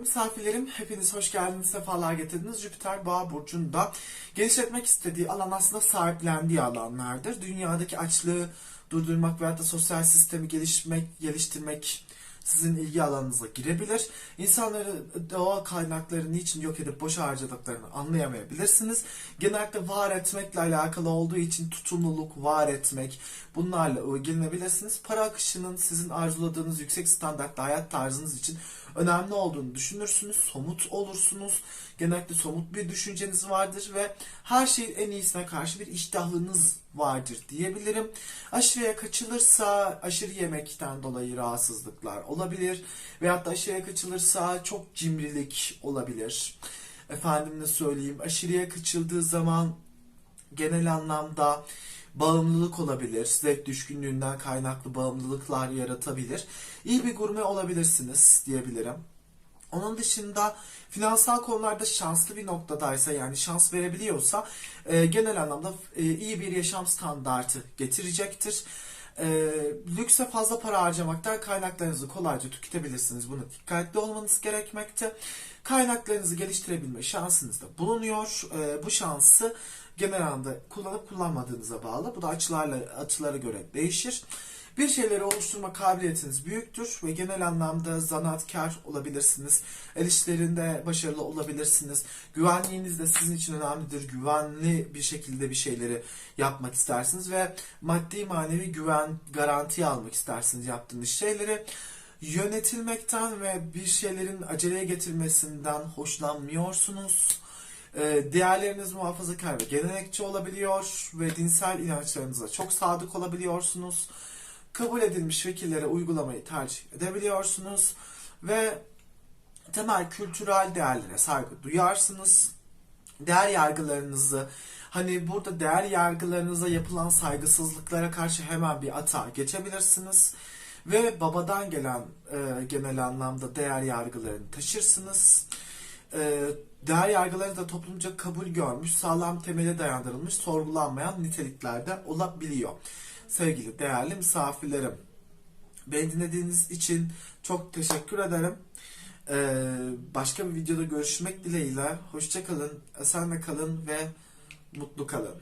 Misafirlerim hepiniz hoş geldiniz, sefalar getirdiniz. Jüpiter Boğa burcunda genişletmek istediği alan aslında sahiplendiği alanlardır. Dünyadaki açlığı durdurmak veyahut da sosyal sistemi gelişmek, geliştirmek sizin ilgi alanınıza girebilir. İnsanları doğal kaynakları niçin yok edip boş harcadıklarını anlayamayabilirsiniz. Genellikle var etmekle alakalı olduğu için tutumluluk, var etmek bunlarla ilgilenebilirsiniz. Para akışının sizin arzuladığınız yüksek standartlı hayat tarzınız için önemli olduğunu düşünürsünüz. Somut olursunuz. Genellikle somut bir düşünceniz vardır ve her şeyin en iyisine karşı bir iştahlınız vardır diyebilirim. Aşırıya kaçılırsa aşırı yemekten dolayı rahatsızlıklar olabilir. Veyahut da aşırıya kaçılırsa çok cimrilik olabilir. Efendim ne söyleyeyim aşırıya kaçıldığı zaman genel anlamda bağımlılık olabilir. Zevk düşkünlüğünden kaynaklı bağımlılıklar yaratabilir. İyi bir gurme olabilirsiniz diyebilirim. Onun dışında finansal konularda şanslı bir noktadaysa yani şans verebiliyorsa e, genel anlamda e, iyi bir yaşam standartı getirecektir. E, lükse fazla para harcamaktan kaynaklarınızı kolayca tüketebilirsiniz. Buna dikkatli olmanız gerekmekte. Kaynaklarınızı geliştirebilme şansınız da bulunuyor. E, bu şansı genel anlamda kullanıp kullanmadığınıza bağlı. Bu da açılarla açılara göre değişir. Bir şeyleri oluşturma kabiliyetiniz büyüktür ve genel anlamda zanaatkar olabilirsiniz. El işlerinde başarılı olabilirsiniz. Güvenliğiniz de sizin için önemlidir. Güvenli bir şekilde bir şeyleri yapmak istersiniz ve maddi manevi güven garantiye almak istersiniz yaptığınız şeyleri. Yönetilmekten ve bir şeylerin aceleye getirmesinden hoşlanmıyorsunuz. Ee, Değerleriniz muhafazakar ve gelenekçi olabiliyor ve dinsel inançlarınıza çok sadık olabiliyorsunuz. Kabul edilmiş fikirlere uygulamayı tercih edebiliyorsunuz ve temel kültürel değerlere saygı duyarsınız. Değer yargılarınızı hani burada değer yargılarınıza yapılan saygısızlıklara karşı hemen bir ata geçebilirsiniz. Ve babadan gelen e, genel anlamda değer yargılarını taşırsınız. E, değer yargıları da toplumca kabul görmüş, sağlam temele dayandırılmış, sorgulanmayan niteliklerde olabiliyor. Sevgili değerli misafirlerim, beni dinlediğiniz için çok teşekkür ederim. Ee, başka bir videoda görüşmek dileğiyle. Hoşçakalın, esenle kalın ve mutlu kalın.